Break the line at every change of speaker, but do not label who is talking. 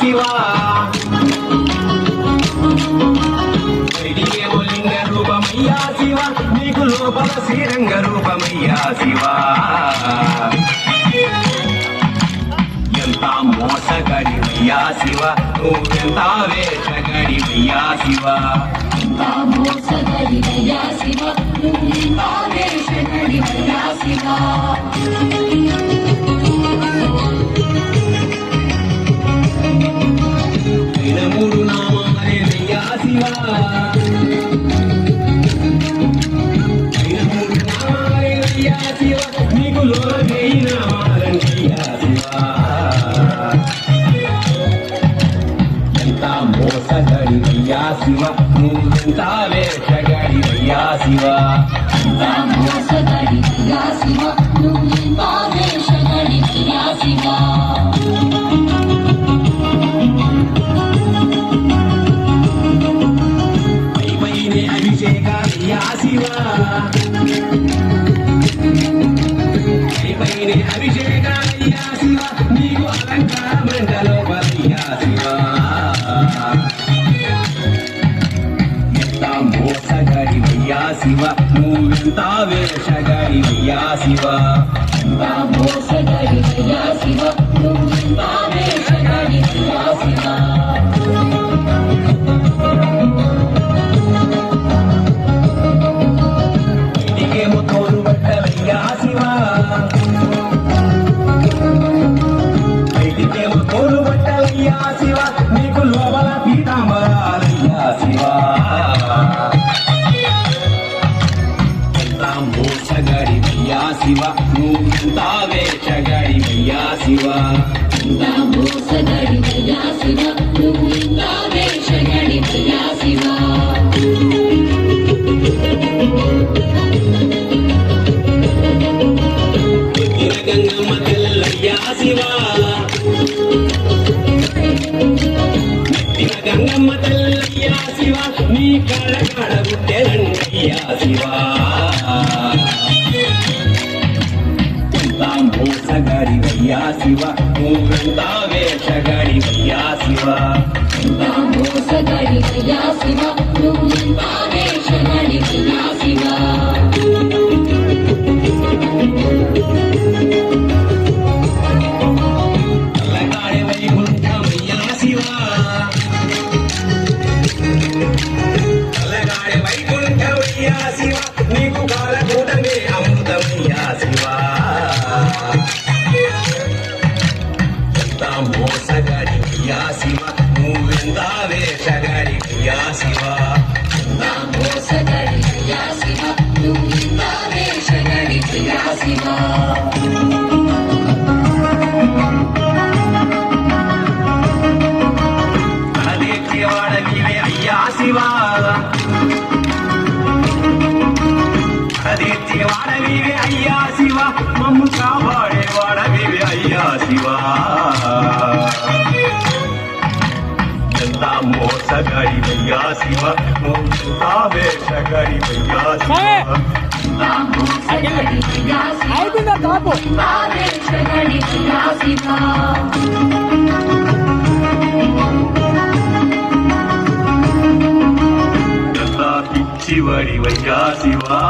శివా. వెలిగేవో లింగ రూపమయ్యా శివ నీకు లోపల శ్రీరంగ రూపమయ్యా శివా.
ఎంత మోసగడివయ్యా శివ నువ్వెంత వేషగడివయ్యా శివ.
ఎంత మోసగడివయ్యా శివ నువ్వెంత వేషగడివయ్యా శివ.
మోసగడివయ్యా శివ నువ్వెంత వేషగడివయ్యా శివ
మోసగడివయ్యా అభిషేకాలయ్యా శివ నీకు అలంకార మండలోపలయ్యా శివ ఎంత మోసగడివయ్యా శివ నువ్వెంత వేషగడివయ్యా శివ
మోసగడివయ్యా శివ
మోసగడివయ్యా శివ నువ్వెంత శివ
మోసగడివయ్యా శివ నువ్వు వేషగడివయ్యా శివ
గంగమ్మ తెల్లయ్యా శివ గంగమ్మ తెల్లయ్యా శివ నీ కళ కళ గుట్టెరండయ్యా మోసగాడివయ్యా శివ. నువ్వెంత వేషగాడివయ్యా శివ.
మోసగడివయ్యా శివ. నువ్వు వేషగడివయ్యా శివ.
నీకు కాలకూటమే అమృతమయ్యా శివ. కళదీర్చేవాడ నీవే అయ్యా శివ. మమ్ము కాపాడేవాడ నీవే అయ్యా శివ. ఎంత మోసగాడివయ్యా శివ. నువ్వు వేషగాడివయ్యా శివ.
అయిపోయిందా కాపు.
శివ.
வடிவையா சிவா